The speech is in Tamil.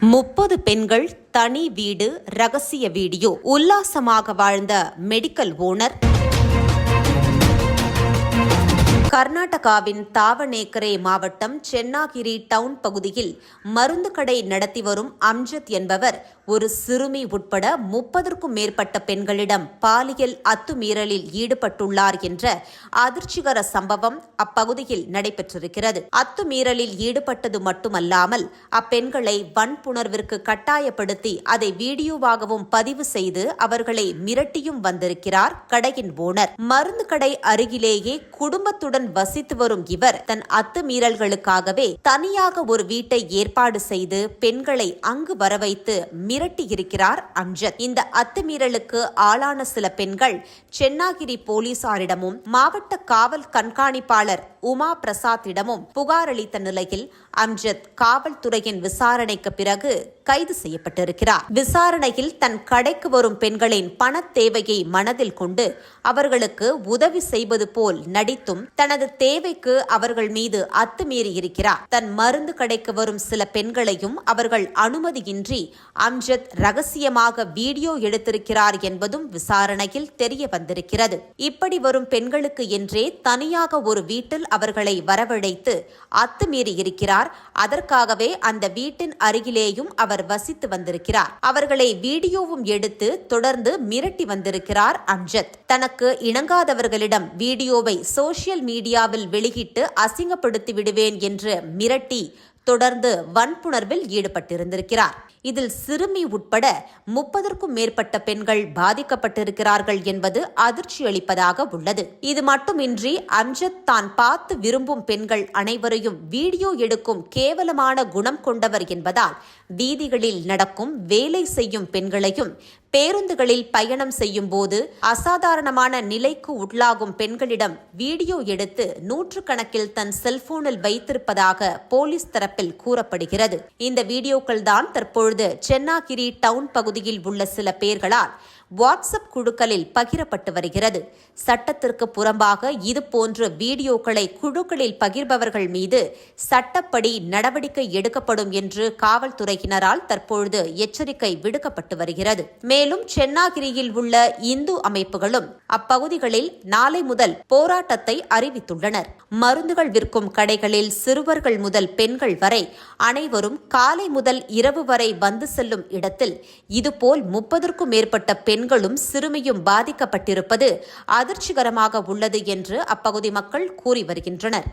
முப்பது பெண்கள் தனி வீடு ரகசிய வீடியோ. உல்லாசமாக வாழ்ந்த மெடிக்கல் ஓனர் கர்நாடகாவின் தாவணேக்கரே மாவட்டம் சென்னாகிரி டவுன் பகுதியில் மருந்து கடை நடத்தி வரும் அம்ஜத் என்பவர் ஒரு சிறுமி உட்பட முப்பதற்கும் மேற்பட்ட பெண்களிடம் பாலியல் அத்துமீறலில் ஈடுபட்டுள்ளார் என்ற அதிர்ச்சிகர சம்பவம் அப்பகுதியில் நடைபெற்றிருக்கிறது. அத்துமீறலில் ஈடுபட்டது மட்டுமல்லாமல் அப்பெண்களை வன்புணர்விற்கு கட்டாயப்படுத்தி அதை வீடியோவாகவும் பதிவு செய்து அவர்களை மிரட்டியும் வந்திருக்கிறார் கடையின் ஓனர். மருந்து கடை அருகிலேயே குடும்பத்துடன் வசித்து வரும் இவர் தன் அத்துமீறல்களுக்காகவே தனியாக ஒரு வீட்டை ஏற்பாடு செய்து பெண்களை அங்கு வரவைத்து மிரட்டியிருக்கிறார் அம்ஜத். இந்த அத்துமீறலுக்கு ஆளான சில பெண்கள் சென்னாகிரி போலீசாரிடமும் மாவட்ட காவல் கண்காணிப்பாளர் உமா பிரசாத்திடமும் புகாரளித்த நிலையில் அம்ஜத் காவல்துறையின் விசாரணைக்கு பிறகு கைது செய்யப்பட்டிருக்கிறார். விசாரணையில் தன் கடைக்கு வரும் பெண்களின் பண தேவையை மனதில் கொண்டு அவர்களுக்கு உதவி செய்வது போல் நடித்தும் தனது தேவைக்கு அவர்கள் மீது அத்துமீறி இருக்கிறார். தன் மருந்து கடைக்கு வரும் சில பெண்களையும் அவர்கள் அனுமதியின்றி அம்ஜத் ரகசியமாக வீடியோ எடுத்திருக்கிறார் என்பதும் விசாரணையில் தெரிய வந்திருக்கிறது. இப்படி வரும் பெண்களுக்கு என்றே தனியாக ஒரு வீட்டில் அவர்களை வரவழைத்து அத்துமீறி இருக்கிறார். அதற்காகவே அந்த வீட்டின் அருகிலேயும் அவர் வசித்து வந்திருக்கிறார். அவர்களை வீடியோவும் எடுத்து தொடர்ந்து மிரட்டி வந்திருக்கிறார் அம்ஜத். தனக்கு இணங்காதவர்களிடம் வீடியோவை சோசியல் மீடியாவில் வெளியிட்டு அசிங்கப்படுத்தி விடுவேன் என்று மிரட்டி தொடர்ந்து வன்புணர்வில் ஈடுபட்டிருந்திருக்கிறார். இதில் சிறுமி உட்பட முப்பதற்கும் மேற்பட்ட பெண்கள் பாதிக்கப்பட்டிருக்கிறார்கள் என்பது அதிர்ச்சி அளிப்பதாக உள்ளது. இது மட்டுமின்றி அம்ஜத் தான் பார்த்து விரும்பும் பெண்கள் அனைவரையும் வீடியோ எடுக்கும் கேவலமான குணம் கொண்டவர் என்பதால் வீதிகளில் நடக்கும் வேலை செய்யும் பெண்களையும் பேருந்துகளில் பயணம் செய்யும் போது அசாதாரணமான நிலைக்கு உள்ளாகும் பெண்களிடம் வீடியோ எடுத்து நூற்றுக்கணக்கில் தன் செல்போனில் வைத்திருப்பதாக போலீஸ் தரப்பில் கூறப்படுகிறது. இந்த வீடியோக்கள் தான் தற்பொழுது சென்னாகிரி டவுன் பகுதியில் உள்ள சில பேர்களால் வாட்ஸ்அப் குழுக்களில் பகிரப்பட்டு வருகிறது. சட்டத்திற்கு புறம்பாக இதுபோன்ற வீடியோக்களை குழுக்களில் பகிர்பவர்கள் மீது சட்டப்படி நடவடிக்கை எடுக்கப்படும் என்று காவல்துறையினரால் தற்பொழுது எச்சரிக்கை விடுக்கப்பட்டு வருகிறது. மேலும் சென்னாகிரியில் உள்ள இந்து அமைப்புகளும் அப்பகுதிகளில் நாளை முதல் போராட்டத்தை அறிவித்துள்ளனர். மருந்துகள் விற்கும் கடைகளில் சிறுவர்கள் முதல் பெண்கள் வரை அனைவரும் காலை முதல் இரவு வரை வந்து செல்லும் இடத்தில் இதுபோல் முப்பதற்கும் மேற்பட்ட பெண் பெண்களும் சிறுமியும் பாதிக்கப்பட்டிருப்பது அதிர்ச்சிகரமாக உள்ளது என்று அப்பகுதி மக்கள் கூறி வருகின்றனர்.